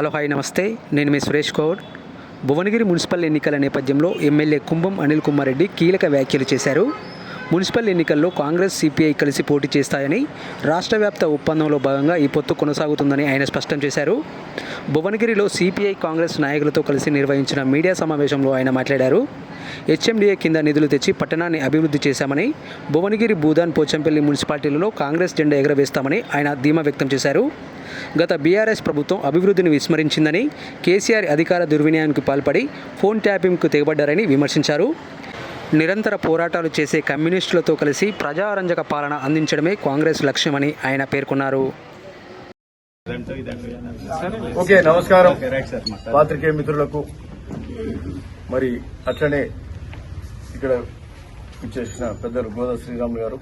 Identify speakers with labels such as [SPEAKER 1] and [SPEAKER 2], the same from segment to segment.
[SPEAKER 1] Hello hi నమస్తే. నేను మీ సురేష్ కౌర్ భువనగిరి మున్సిపల్ ఎన్నికల నేపథ్యంలో ఎమ్మెల్యే కుంభం అనిల్ కుమార్ రెడ్డి కీలక వ్యాఖ్యలు చేశారు. మున్సిపల్ ఎన్నికల్లో కాంగ్రెస్ సిపిఐ కలిసి పోటీ చేస్తాయని రాష్ట్ర వ్యాప్త ఒప్పందంలో భాగంగా ఈ పొత్తు కొనసాగుతుందని ఆయన స్పష్టం చేశారు. భువనగిరిలో సిపిఐ కాంగ్రెస్ నాయకులతో కలిసి నిర్వహించిన మీడియా సమావేశంలో ఆయన మాట్లాడారు. హెచ్ఎండిఏ కింద నిధులు తెచ్చి పట్టణాన్ని అభివృద్ధి చేశామని భువనగిరి భూదాన్ పోచంపల్లి మున్సిపాలిటీలలో కాంగ్రెస్ జెండా ఎగరవేస్తామని ఆయన ధీమా వ్యక్తం చేశారు. గత బీఆర్ఎస్ ప్రభుత్వం అభివృద్ధిని విస్మరించిందని కేసీఆర్ అధికార దుర్వినియోగానికి పాల్పడి ఫోన్ ట్యాపింగ్కు తెగబడ్డారని విమర్శించారు. నిరంతర పోరాటాలు చేసే కమ్యూనిస్టులతో కలిసి ప్రజారంజక పాలన అందించడమే కాంగ్రెస్ లక్ష్యమని ఆయన పేర్కొన్నారు.
[SPEAKER 2] ఓకే నమస్కారం. పాత్రికేయ మిత్రులకు మరి అట్లనే ఇక్కడ ఇచ్చేసిన పెద్దలు గోదా శ్రీరాములు గారు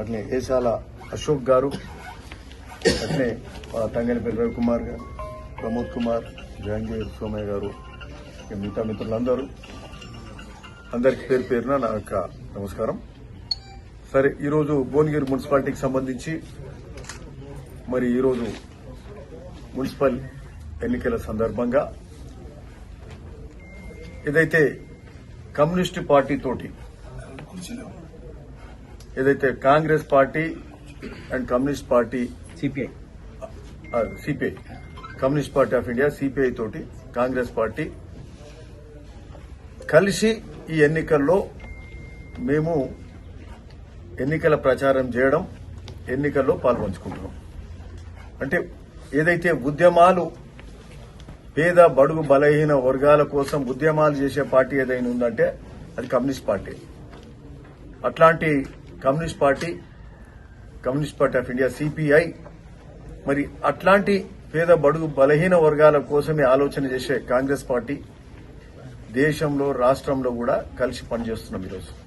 [SPEAKER 2] అట్లనే ఏసాల అశోక్ గారు అట్లే తంగని తంగనిపల్లి రవికుమార్ గారు ప్రమోద్ కుమార్ జహంగీర్ సోమయ్య గారు మిగతా మిత్రులందరూ. అందరికి పేరు పేరున నా యొక్క నమస్కారం. సరే ఈరోజు భువనగిరి మున్సిపాలిటీకి సంబంధించి మరి ఈరోజు మున్సిపల్ ఎన్నికల సందర్భంగా ఏదైతే కమ్యూనిస్ట్ పార్టీ తోటి ఏదైతే Congress party and communist party
[SPEAKER 1] CPI.
[SPEAKER 2] CPI. Communist party of India CPI తోటి కాంగ్రెస్ పార్టీ. కలిసి ఈ ఎన్నికల్లో మేము ఎన్నికల ప్రచారం చేయడం ఎన్నికల్లో పాల్పంచుకుంటున్నాం. అంటే ఏదైతే ఉద్యమాలు పేద బడుగు బలహీన వర్గాల కోసం ఉద్యమాలు చేసే పార్టీ ఏదైనా ఉందంటే అది కమ్యూనిస్ట్ పార్టీ. అట్లాంటి communist party communist party of India CPI మరి అట్లాంటి పేద బడుగు బలహీన వర్గాల కోసమే ఆలోచన చేసే కాంగ్రెస్ పార్టీ దేశంలో రాష్ట్రంలో కూడా కలిసి పనిచేస్తున్నాం ఈరోజు.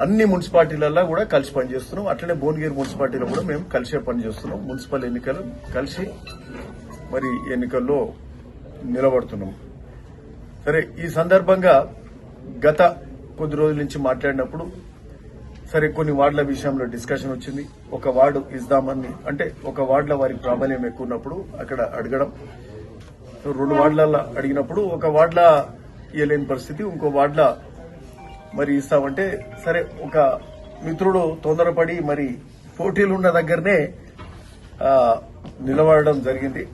[SPEAKER 2] అన్ని మున్సిపాలిటీలలో కూడా కలిసి పనిచేస్తున్నాం. అట్లనే భువనగిరి మున్సిపాలిటీలో కూడా మేము కలిసే పనిచేస్తున్నాం. మున్సిపల్ ఎన్నికలు కలిసి మరి ఎన్నికల్లో నిలబడుతున్నాం. సరే ఈ సందర్భంగా గత కొద్ది రోజుల నుంచి మాట్లాడినప్పుడు సరే కొన్ని వార్డుల విషయంలో డిస్కషన్ వచ్చింది. ఒక వార్డు ఇద్దామని అంటే ఒక వార్డుల వారికి ప్రాబల్యం ఎక్కువ ఉన్నప్పుడు అక్కడ అడగడం. సో రెండు వార్డులలో అడిగినప్పుడు ఒక వార్డుల ఇవ్వలేని పరిస్థితి ఇంకో వార్డుల మరి ఇస్తామంటే సరే ఒక మిత్రుడు తొందరపడి మరి పోటీలు ఉన్న దగ్గరనే నిలబడడం జరిగింది.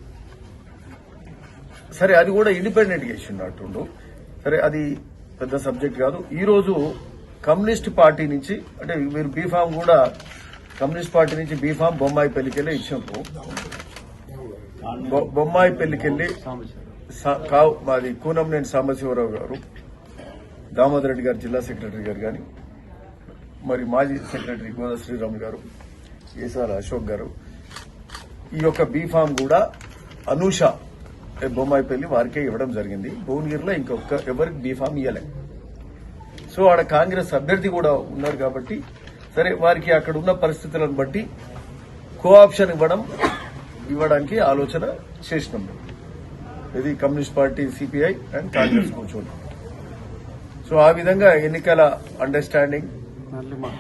[SPEAKER 2] సరే అది కూడా ఇండిపెండెంట్గా ఇచ్చినట్టుండు సరే అది పెద్ద సబ్జెక్ట్ కాదు. ఈరోజు కమ్యూనిస్ట్ పార్టీ నుంచి అంటే మీరు బీఫామ్ కూడా కమ్యూనిస్ట్ పార్టీ నుంచి బీఫామ్ బొమ్మాయి పెళ్ళికెళ్ళి ఇచ్చాము బొమ్మాయి పెళ్ళికెళ్ళి కావు మాది కూనంనేని సాంబశివరావు గారు దామోదర్ రెడ్డి గారు జిల్లా సెక్రటరీ గారు కానీ మరి మాజీ సెక్రటరీ గోదా శ్రీరామ్ గారు ఏసార్ అశోక్ గారు ఈ యొక్క బీఫామ్ కూడా అనూష బొమ్మాయి పెళ్ళి వారికే ఇవ్వడం జరిగింది. భువనగిరిలో ఇంకొక ఎవరికి బీఫామ్ ఇవ్వలేదు సో ఆడ కాంగ్రెస్ అభ్యర్థి కూడా ఉన్నారు కాబట్టి సరే వారికి అక్కడ ఉన్న పరిస్థితులను బట్టి కో ఆప్షన్ ఇవ్వడం ఇవ్వడానికి ఆలోచన చేసినాం. ఇది communist party CPI and Congress కూర్చోండి సో ఆ విధంగా ఎన్నికల అండర్స్టాండింగ్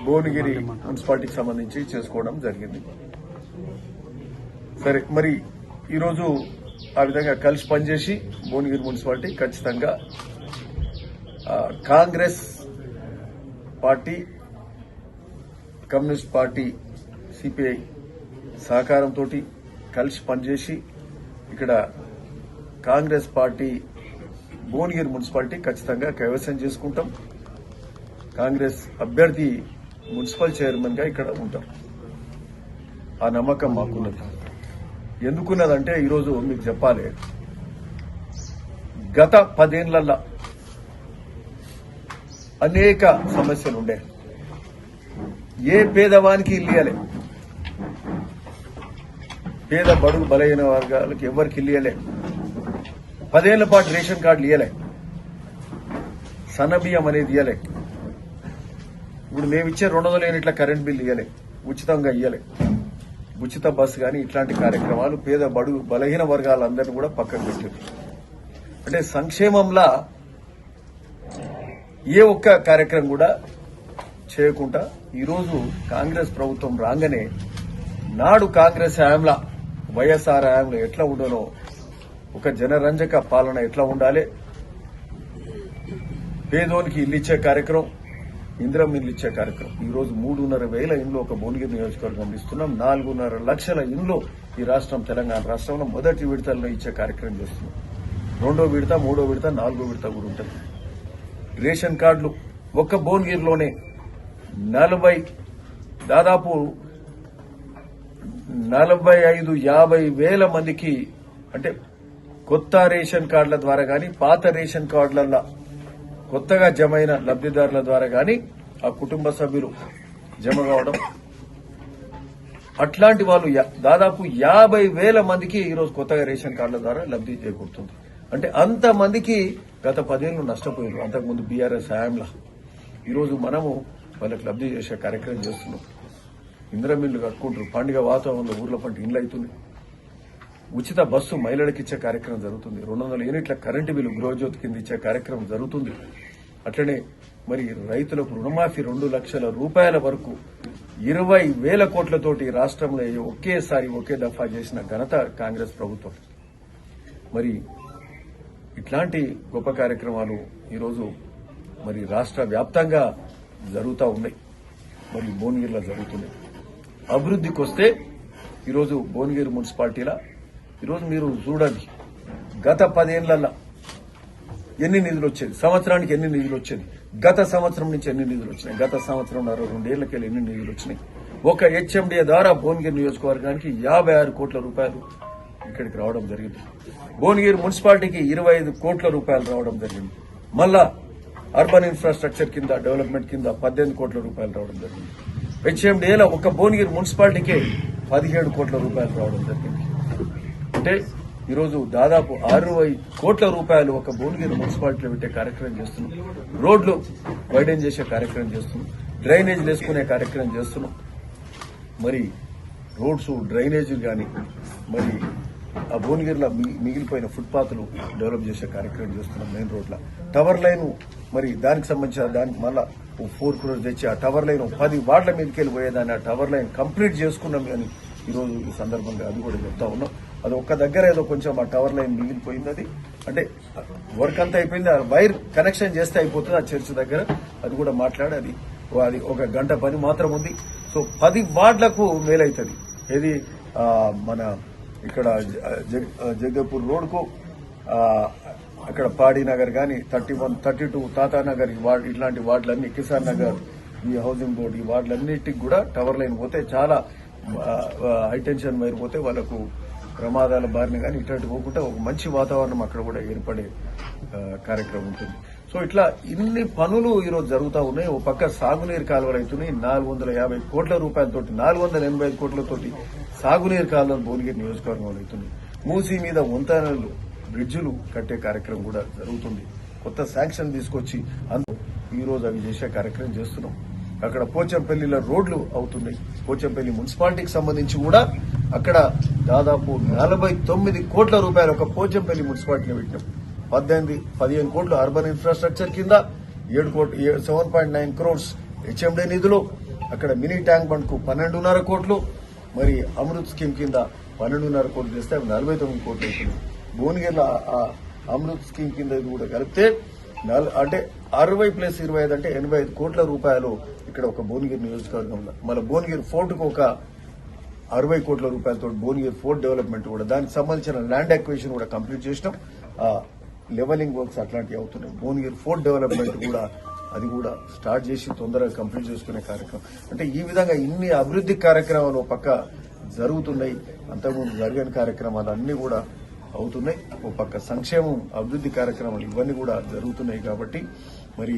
[SPEAKER 2] భువనగిరి మున్సిపాలిటీకి సంబంధించి చేసుకోవడం జరిగింది. సరే మరి ఈరోజు ఆ విధంగా కలిసి పనిచేసి భువనగిరి మున్సిపాలిటీ ఖచ్చితంగా Congress party communist party CPI సహకారంతో కలిసి పనిచేసి ఇక్కడ కాంగ్రెస్ పార్టీ భువనగిరి మున్సిపాలిటీ ఖచ్చితంగా కైవసం చేసుకుంటాం. కాంగ్రెస్ అభ్యర్థి మున్సిపల్ చైర్మన్గా ఇక్కడ ఉంటాం. ఆ నమ్మకం మాకున్నది. ఎందుకున్నదంటే ఈరోజు మీకు చెప్పాలి. గత పదేళ్ళలో అనేక సమస్యలు ఉండే ఏ పేదవానికి ఇల్లియలే పేద బడుగు బలైన వర్గాలకు ఎవరికి ఇల్లియలే పదేళ్ళ పాటు రేషన్ కార్డులు ఇయ్యలే. సన్నబియ్యం అనేది ఇయ్యలే. ఇప్పుడు మేము ఇచ్చే రెండు వందల యూనిట్ల కరెంట్ బిల్ ఇయ్యలే. ఉచితంగా ఇయ్యలే. ఉచిత బస్సు కానీ ఇట్లాంటి కార్యక్రమాలు పేద బడుగు బలహీన వర్గాలందరినీ కూడా పక్కకు పెట్టారు అంటే సంక్షేమంలా ఏ ఒక్క కార్యక్రమం కూడా చేయకుండా ఈరోజు కాంగ్రెస్ ప్రభుత్వం రాగానే నాడు కాంగ్రెస్ హయాంలా వైఎస్ఆర్ హయాంలో ఎట్లా ఉండనో ఒక జనరంజక పాలన ఎట్లా ఉండాలి పేదోనికి ఇల్లు ఇచ్చే కార్యక్రమం ఇందిరం ఇల్లు ఇచ్చే కార్యక్రమం. ఈ రోజు మూడున్నర వేల ఇండ్లు ఒక భువనగిరి నియోజకవర్గం ఇస్తున్నాం నాలుగున్నర లక్షల ఇండ్లు ఈ రాష్ట్రం తెలంగాణ రాష్ట్రంలో మొదటి విడతల్లో ఇచ్చే కార్యక్రమం చేస్తున్నాం. రెండో విడత మూడో విడత నాలుగో విడత కూడా ఉంటుంది. రేషన్ కార్డులు ఒక్క భువనగిరిలోనే నలభై దాదాపు నలభై ఐదు యాభై వేల మందికి అంటే కొత్త రేషన్ కార్డుల ద్వారా గాని పాత రేషన్ కార్డుల కొత్తగా జమైన లబ్దిదారుల ద్వారా గాని ఆ కుటుంబ సభ్యులు జమ కావడం. అట్లాంటి వాళ్ళు యా- దాదాపు యాభై వేల మందికి ఈరోజు కొత్తగా రేషన్ కార్డుల ద్వారా లబ్ధి చేకూరుతుంది. అంటే అంతమందికి గత పదేళ్ళు నష్టపోయారు అంతకుముందు బీఆర్ఎస్ హయాంలో. ఈరోజు మనము వాళ్ళకి లబ్ధి చేసే కార్యక్రమం చేస్తున్నాం. ఇంద్రమిల్లు కట్టుకుంటారు. పండుగ వాతావరణంలో ఊర్ల పంట ఇండ్లు అవుతుంది ఉచిత బస్సు మహిళలకు ఇచ్చే కార్యక్రమం జరుగుతుంది. రెండు వందల యూనిట్ల కరెంటు బిల్లు గృహజ్యోతి కింద ఇచ్చే కార్యక్రమం జరుగుతుంది. అట్లనే మరి రైతులకు రుణమాఫీ రెండు లక్షల రూపాయల వరకు ఇరవై వేల కోట్లతోటి రాష్ట్రంలో ఒకేసారి ఒకే దఫా చేసిన ఘనత కాంగ్రెస్ ప్రభుత్వం. మరి ఇట్లాంటి గొప్ప కార్యక్రమాలు ఈరోజు మరి రాష్ట్ర వ్యాప్తంగా జరుగుతూ ఉన్నాయి. మరి భువనగిరిలో జరుగుతున్నాయి. అభివృద్ధికి వస్తే ఈరోజు భువనగిరి మున్సిపాలిటీలా ఈరోజు మీరు చూడండి గత పదేళ్ళలో ఎన్ని నిధులు వచ్చేది? సంవత్సరానికి ఎన్ని నిధులు వచ్చేది? గత సంవత్సరం నుంచి ఎన్ని నిధులు వచ్చినాయి? గత సంవత్సరం రెండేళ్ళకెళ్ళి ఎన్ని నిధులు వచ్చినాయి? ఒక హెచ్ఎండిఏ ద్వారా భువనగిరి నియోజకవర్గానికి యాభై ఆరు కోట్ల రూపాయలు ఇక్కడికి రావడం జరిగింది. భువనగిరి మున్సిపాలిటీకి ఇరవై ఐదు కోట్ల రూపాయలు రావడం జరిగింది. మళ్ళా అర్బన్ ఇన్ఫ్రాస్ట్రక్చర్ కింద డెవలప్మెంట్ కింద పద్దెనిమిది కోట్ల రూపాయలు రావడం జరిగింది. హెచ్ఎండిఏల ఒక భువనగిరి మున్సిపాలిటీకే పదిహేడు కోట్ల రూపాయలు రావడం జరిగింది. అంటే ఈరోజు దాదాపు అరవై కోట్ల రూపాయలు ఒక భువనగిరి మున్సిపాలిటీలో పెట్టే కార్యక్రమం చేస్తున్నాం. రోడ్లు వైడెన్ చేసే కార్యక్రమం చేస్తున్నాం. డ్రైనేజ్ వేసుకునే కార్యక్రమం చేస్తున్నాం. మరి రోడ్స్ డ్రైనేజీలు కానీ మరి ఆ భువనగిరిలో మిగిలిపోయిన ఫుట్పాత్లు డెవలప్ చేసే కార్యక్రమం చేస్తున్నాం మెయిన్ రోడ్ల టవర్ లైన్ మరి దానికి సంబంధించిన దానికి మళ్ళా ఫోర్ క్రోర్స్ తెచ్చి ఆ టవర్ లైన్ పది వార్డుల మీదకి వెళ్ళిపోయేదాన్ని ఆ టవర్ లైన్ కంప్లీట్ చేసుకున్నాం అని ఈరోజు ఈ సందర్భంగా అది కూడా చెప్తా ఉన్నాం. అది ఒక్క దగ్గర ఏదో కొంచెం ఆ టవర్ లైన్ మిగిలిపోయింది అది. అంటే వర్క్ అంతా అయిపోయింది ఆ వైర్ కనెక్షన్ చేస్తే అయిపోతుంది ఆ చర్చ్ దగ్గర. అది కూడా మాట్లాడి అది అది ఒక గంట పని మాత్రం ఉంది. సో పది వార్డులకు మేలవుతుంది ఏది మన ఇక్కడ జ- రోడ్కు అక్కడ పాడి నగర్ కానీ థర్టీ వన్ థర్టీ టూ తాతా నగర్ ఇట్లాంటి వార్డులన్నీ కిసాన్ నగర్ ఈ హౌసింగ్ బోర్డు ఈ వార్డులన్నిటికి కూడా టవర్ లైన్ పోతే చాలా హైటెన్షన్ వైర్ పోతే వాళ్ళకు ప్రమాదాల బారిన కానీ ఇట్లాంటి పోకుండా ఒక మంచి వాతావరణం అక్కడ కూడా ఏర్పడే కార్యక్రమం ఉంటుంది. సో ఇట్లా ఇన్ని పనులు ఈరోజు జరుగుతూ ఉన్నాయి. ఓ పక్క సాగునీరు కాలువలు అవుతున్నాయి. నాలుగు వందల యాభై కోట్ల రూపాయలతో నాలుగు వందల ఎనభై ఐదు కోట్లతోటి సాగునీరు కాలువలు భువనగిరి నియోజకవర్గంలో అవుతున్నాయి. మూసీ మీద వంతెనలు బ్రిడ్జులు కట్టే కార్యక్రమం కూడా జరుగుతుంది. కొత్త శాంక్షన్ తీసుకొచ్చి అందు ఈ రోజు అవి చేసే కార్యక్రమం చేస్తున్నాం. అక్కడ పోచంపల్లిలో రోడ్లు అవుతున్నాయి. పోచంపల్లి మున్సిపాలిటీకి సంబంధించి కూడా అక్కడ దాదాపు నలభై తొమ్మిది కోట్ల రూపాయలు ఒక పోచంపల్లి మున్సిపాలిటీని పెట్టినాం పద్దెనిమిది పదిహేను కోట్లు అర్బన్ ఇన్ఫ్రాస్ట్రక్చర్ కింద ఏడు కోట్లు seven point nine crores HMD నిధులు అక్కడ మినీ ట్యాంక్ బండ్కు పన్నెండున్నర కోట్లు మరి అమృత్ స్కీమ్ కింద పన్నెండున్నర కోట్లు చేస్తే అవి నలభై తొమ్మిది కోట్లు అవుతుంది భువనగిరిలో అమృత్ స్కీమ్ కింద ఇది కూడా కలిపితే నల్- అంటే అరవై ప్లస్ ఇరవై ఐదు అంటే ఎనభై ఐదు కోట్ల రూపాయలు ఇక్కడ ఒక భువనగిరి నియోజకవర్గంలో మళ్ళీ భువనగిరి ఫోర్టుకు ఒక అరవై కోట్ల రూపాయలతో భువనగిరి ఫోర్ట్ డెవలప్మెంట్ కూడా దానికి సంబంధించిన ల్యాండ్ అక్విజిషన్ కూడా కంప్లీట్ చేసినాం. లెవెలింగ్ వర్క్స్ అట్లాంటివి అవుతున్నాయి. భువనగిరి ఫోర్ట్ డెవలప్మెంట్ కూడా అది కూడా స్టార్ట్ చేసి తొందరగా కంప్లీట్ చేసుకునే కార్యక్రమం. అంటే ఈ విధంగా ఇన్ని అభివృద్ధి కార్యక్రమాలు ఒక పక్క జరుగుతున్నాయి అంతకుముందు జరగని కార్యక్రమాలు అన్ని కూడా అవుతున్నాయి. ఒక పక్క సంక్షేమం అభివృద్ధి కార్యక్రమాలు ఇవన్నీ కూడా జరుగుతున్నాయి కాబట్టి మరి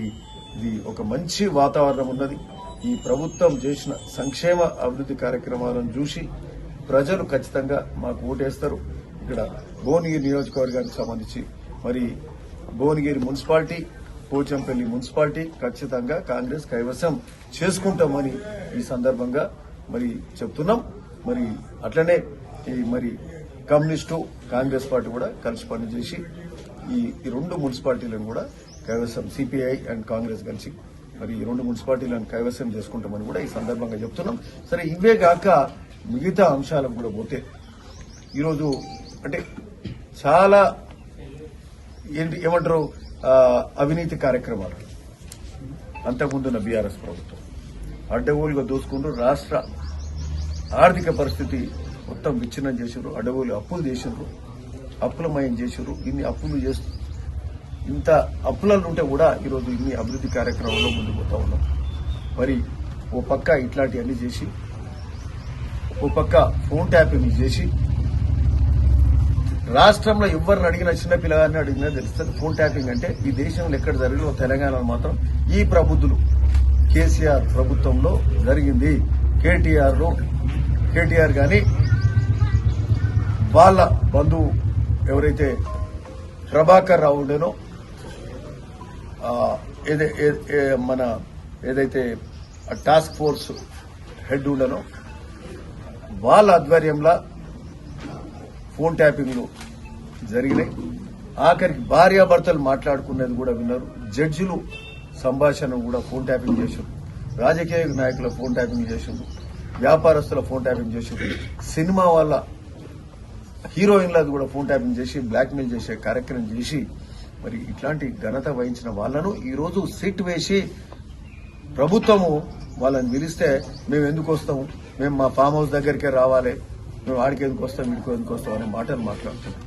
[SPEAKER 2] ఇది ఒక మంచి వాతావరణం ఉన్నది. ఈ ప్రభుత్వం చేసిన సంక్షేమ అభివృద్ధి కార్యక్రమాలను చూసి ప్రజలు ఖచ్చితంగా మాకు ఓటేస్తారు. ఇక్కడ భువనగిరి నియోజకవర్గానికి సంబంధించి మరి భువనగిరి మున్సిపాలిటీ పోచంపల్లి మున్సిపాలిటీ ఖచ్చితంగా కాంగ్రెస్ కైవసం చేసుకుంటామని ఈ సందర్భంగా మరి చెప్తున్నాం. మరి అట్లనే ఈ మరి కమ్యూనిస్టు కాంగ్రెస్ పార్టీ కూడా కలిసి పనిచేసి ఈ ఈ రెండు మున్సిపాలిటీలను కూడా కైవసం సిపిఐ అండ్ కాంగ్రెస్ కలిసి మరి ఈ రెండు మున్సిపాలిటీలను కైవసం చేసుకుంటామని కూడా ఈ సందర్భంగా చెప్తున్నాం. సరే ఇవే కాక మిగతా అంశాలకు కూడా పోతే ఈరోజు అంటే చాలా ఏంటి ఏమంటారు అవినీతి కార్యక్రమాలు. అంతకుముందున్న బీఆర్ఎస్ ప్రభుత్వం. అడ్డగోలుగా దోసుకుంటూ రాష్ట్ర ఆర్థిక పరిస్థితి మొత్తం విచ్ఛిన్నం చేసారు అడ్డగోలు అప్పులు చేసారు అప్పులమయం చేసారు ఇన్ని అప్పులు చేస్తూ ఇంత అప్పులలో ఉంటే కూడా ఈరోజు ఇన్ని అభివృద్ధి కార్యక్రమంలో ముందుకు పోతా ఉన్నాం. మరి ఓ పక్క ఇట్లాంటివన్నీ చేసి ఓ పక్క ఫోన్ ట్యాపింగ్ చేసి రాష్ట్రంలో ఎవరిని అడిగిన చిన్న పిల్లగారిని అడిగినా తెలుస్తుంది. ఫోన్ ట్యాపింగ్ అంటే ఈ దేశంలో ఎక్కడ జరిగిందో తెలంగాణలో మాత్రం ఈ ప్రబుద్ధులు కేసీఆర్ ప్రభుత్వంలో జరిగింది. కేటీఆర్లో కేటీఆర్ గాని వాళ్ళ బంధువు ఎవరైతే ప్రభాకర్ రావు ఉండేనో ఏ- మన ఏదైతే టాస్క్ ఫోర్స్ హెడ్ ఉండనో వాళ్ళ ఆధ్వర్యంలో ఫోన్ ట్యాపింగ్లు జరిగినాయి. ఆఖరికి భార్యాభర్తలు మాట్లాడుకునేది కూడా విన్నారు. జడ్జిలు సంభాషణ కూడా ఫోన్ ట్యాపింగ్ చేశారు. రాజకీయ నాయకుల ఫోన్ ట్యాపింగ్ చేశారు. వ్యాపారస్తుల ఫోన్ ట్యాపింగ్ చేశారు. సినిమా వాళ్ళ హీరోయిన్లది కూడా ఫోన్ ట్యాపింగ్ చేసి బ్లాక్మెయిల్ చేసే కార్యక్రమం చేసి మరి ఇట్లాంటి ఘనత వహించిన వాళ్ళను ఈరోజు సిట్ వేసి ప్రభుత్వము వాళ్ళని పిలిస్తే మేము ఎందుకు వస్తాము? మేము మా ఫామ్ హౌస్ దగ్గరికే రావాలి. మేము ఆడికి ఎందుకు వస్తాం వీడికి ఎందుకు వస్తాం అనే మాటలు మాట్లాడుతున్నాం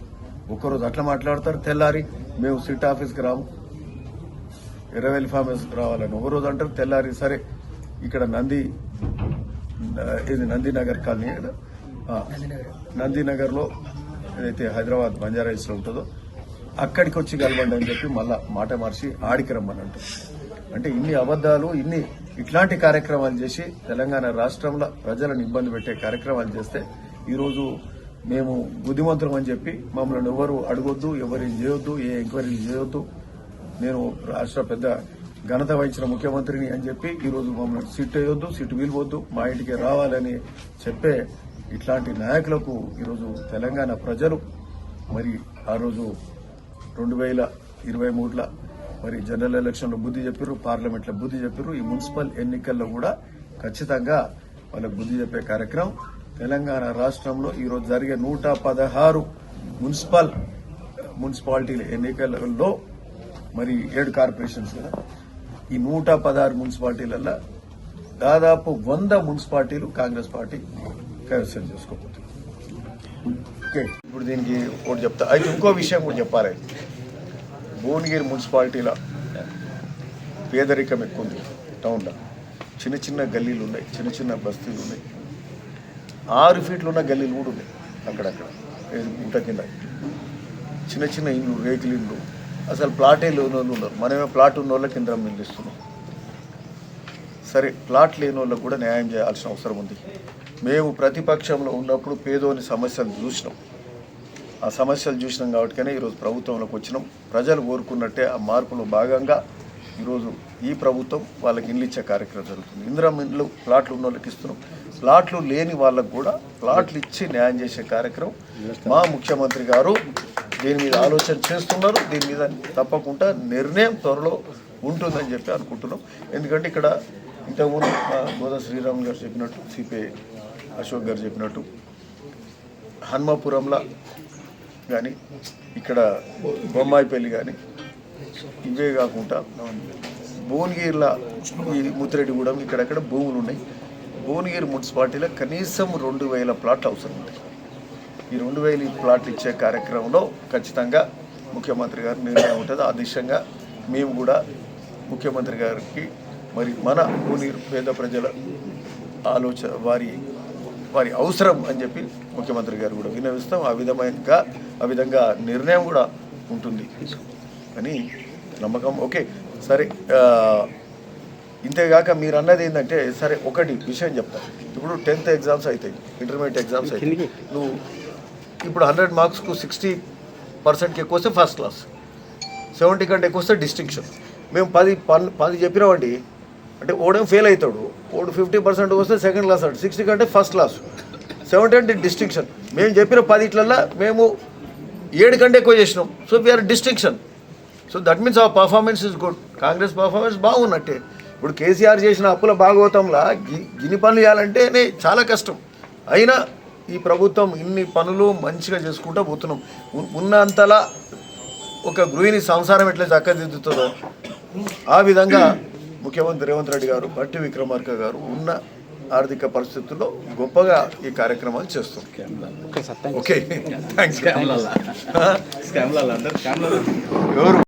[SPEAKER 2] ఒక్కరోజు అట్లా మాట్లాడతారు తెల్లారి మేము సిట్ ఆఫీస్కి రాము. ఎర్రవెల్లి ఫామ్ హౌస్కి రావాలని ఒక రోజు అంటారు తెల్లారి సరే ఇక్కడ నంది ఇది నందినగర్ కాలనీ కదా? నందినగర్లో ఏదైతే హైదరాబాద్ బంజారా హిల్స్లో ఉంటుందో అక్కడికి వచ్చి కలవండి అని చెప్పి మళ్ళా మాట మార్చి ఆడికి రమ్మని అంటారు. అంటే ఇన్ని అబద్దాలు ఇన్ని ఇట్లాంటి కార్యక్రమాలు చేసి తెలంగాణ రాష్ట్రంలో ప్రజలను ఇబ్బంది పెట్టే కార్యక్రమాలు చేస్తే ఈరోజు మేము బుద్ధిమంతులం అని చెప్పి మమ్మల్ని ఎవరు అడగొద్దు ఎవరు చేయొద్దు ఏ ఎంక్వైరీలు చేయొద్దు. నేను రాష్ట్ర పెద్ద ఘనత వహించిన ముఖ్యమంత్రిని అని చెప్పి ఈరోజు మమ్మల్ని సిట్ వేయొద్దు సిట్ వీలువద్దు మా ఇంటికి రావాలని చెప్పే ఇట్లాంటి నాయకులకు ఈరోజు తెలంగాణ ప్రజలు మరి ఆ రోజు రెండు వేల ఇరవై మూడులో మరి జనరల్ ఎలక్షన్లో బుద్ధి చెప్పారు పార్లమెంట్లో బుద్ధి చెప్పారు ఈ మున్సిపల్ ఎన్నికల్లో కూడా ఖచ్చితంగా వాళ్ళకు బుద్ధి చెప్పే కార్యక్రమం తెలంగాణ రాష్ట్రంలో ఈరోజు జరిగే నూట పదహారు మున్సిపల్ మున్సిపాలిటీల ఎన్నికలలో మరి ఏడు కార్పొరేషన్స్ కదా. ఈ నూట పదహారు మున్సిపాలిటీలలో దాదాపు వంద మున్సిపాలిటీలు కాంగ్రెస్ పార్టీ కైవసం చేసుకోబోతుంది. ఓకే ఇప్పుడు దీనికి ఒకటి చెప్తా. అయితే ఇంకో విషయం కూడా చెప్పాలి. భువనగిరి మున్సిపాలిటీలో పేదరికం ఎక్కువ ఉంది టౌన్లో. చిన్న చిన్న గల్లీలు ఉన్నాయి చిన్న చిన్న బస్తీలు ఉన్నాయి. ఆరు ఫీట్లు ఉన్న గల్లీలు కూడా ఉన్నాయి అక్కడక్కడ గుట్ట కింద. చిన్న చిన్న ఇల్లు రేకులు ఇండ్లు. అసలు ప్లాటే లేని వాళ్ళు ఉన్నారు. మనమే ప్లాట్ ఉన్న వాళ్ళకి కింద ఇస్తున్నాం సరే ప్లాట్ లేని వాళ్ళకు కూడా న్యాయం చేయాల్సిన అవసరం ఉంది. మేము ప్రతిపక్షంలో ఉన్నప్పుడు పేదోని సమస్యలు చూసినాం. ఆ సమస్యలు చూసినాం కాబట్టి ఈరోజు ప్రభుత్వంలోకి వచ్చినాం. ప్రజలు కోరుకున్నట్టే ఆ మార్పులో భాగంగా ఈరోజు ఈ ప్రభుత్వం వాళ్ళకి ఇండ్లు ఇచ్చే కార్యక్రమం జరుగుతుంది. ఇందిరా ఇండ్లు ప్లాట్లు ఉన్న వాళ్ళకి ఇస్తున్నాం. ప్లాట్లు లేని వాళ్ళకు కూడా ప్లాట్లు ఇచ్చి న్యాయం చేసే కార్యక్రమం మా ముఖ్యమంత్రి గారు దీని మీద ఆలోచన చేస్తున్నారు. దీని మీద తప్పకుండా నిర్ణయం త్వరలో ఉంటుందని చెప్పి అనుకుంటున్నాం. ఎందుకంటే ఇక్కడ ఇంతకుముందు గోదా శ్రీరామ్ గారు చెప్పినట్టు సిపిఐ అశోక్ గారు చెప్పినట్టు హన్మాపురంలో కానీ ఇక్కడ బొమ్మాయిపల్లి కానీ ఇవే కాకుండా భువనగిరిలో ఈ ముత్తిరెడ్డిగూడెం ఇక్కడక్కడ భూములు ఉన్నాయి భువనగిరి మున్సిపాలిటీలో కనీసం రెండు వేల ప్లాట్లు అవసరం ఉంది ఈ రెండు వేల ప్లాట్లు ఇచ్చే కార్యక్రమంలో ఖచ్చితంగా ముఖ్యమంత్రి గారి నిర్ణయం ఉంటుంది ఆ దిశగా మేము కూడా ముఖ్యమంత్రి గారికి మరి మన భువనగిరి పేద ప్రజల ఆలోచన వారి వారి అవసరం అని చెప్పి ముఖ్యమంత్రి గారు కూడా వినవిస్తాం ఆ విధమైనగా ఆ విధంగా నిర్ణయం కూడా ఉంటుంది. అని నమ్మకం. ఓకే సరే ఇంతేగాక మీరు అన్నది ఏంటంటే సరే ఒకటి విషయం చెప్తా. ఇప్పుడు టెన్త్ ఎగ్జామ్స్ అవుతాయి ఇంటర్మీడియట్ ఎగ్జామ్స్ అవుతాయి నువ్వు ఇప్పుడు హండ్రెడ్ మార్క్స్కు సిక్స్టీ పర్సెంట్కి ఎక్కువ వస్తే ఫస్ట్ క్లాస్ సెవెంటీ కంటే ఎక్కువ వస్తే డిస్టింక్షన్. మేము పది పన్ పది చెప్పినామండి అంటే ఓడేం ఫెయిల్ అవుతాడు ఓడు ఫిఫ్టీ పర్సెంట్ వస్తే సెకండ్ క్లాస్ అంటాడు సిక్స్టీ కంటే ఫస్ట్ క్లాస్. సెవెంటీ అంటే డిస్టింక్షన్. మేము చెప్పిన పదిట్లల్లో మేము ఏడు కంటే ఎక్కువ చేసినాం so we're distinction so that means our performance is good Congress performance బాగున్నట్టే. ఇప్పుడు కేసీఆర్ చేసిన అప్పుల భాగవతంలా గి గిని పనులు చేయాలంటేనే చాలా కష్టం. అయినా ఈ ప్రభుత్వం ఇన్ని పనులు మంచిగా చేసుకుంటూ పోతున్నాం. ఉన్నంతలా ఒక గృహిణి సంసారం ఎట్లా చక్కదిద్దుతుందో ఆ విధంగా ముఖ్యమంత్రి రేవంత్ రెడ్డి గారు బట్టి విక్రమార్క గారు ఉన్న ఆర్థిక పరిస్థితుల్లో గొప్పగా ఈ కార్యక్రమాలు చేస్తాం
[SPEAKER 1] okay sir thank you
[SPEAKER 2] okay thanks ఎవరు?